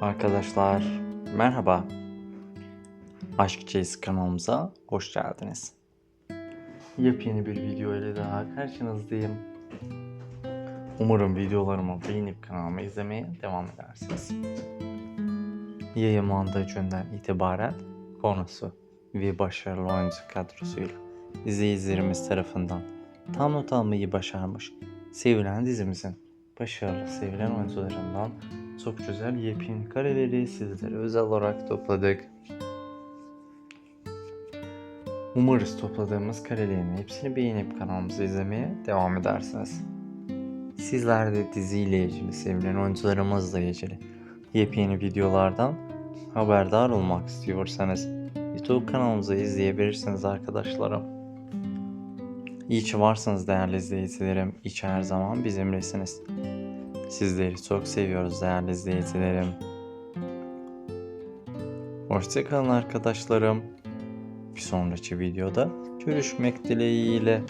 Arkadaşlar merhaba. Aşk Chase kanalımıza hoş geldiniz. Yepyeni bir video ile daha karşınızdayım. Umarım videolarımı beğenip kanalımı izlemeye devam edersiniz. Yayınlandığı günden itibaren konusu ve başarılı oyuncu kadrosuyla izleyicilerimiz tarafından tam not almayı başarmış sevilen dizimizin başarılı sevilen oyuncularından çok güzel yepyeni kareleri sizlere özel olarak topladık. Umarız topladığımız karelerin hepsini beğenip kanalımızı izlemeye devam edersiniz. Sizler de diziyle ilgili, sevilen oyuncularımızla ilgili yepyeni videolardan haberdar olmak istiyorsanız YouTube kanalımızı izleyebilirsiniz arkadaşlarım. İyi ki varsınız değerli izleyicilerim. İyi ki her zaman bizimlesiniz. Sizleri çok seviyoruz değerli izleyicilerim. Hoşçakalın arkadaşlarım. Bir sonraki videoda görüşmek dileğiyle.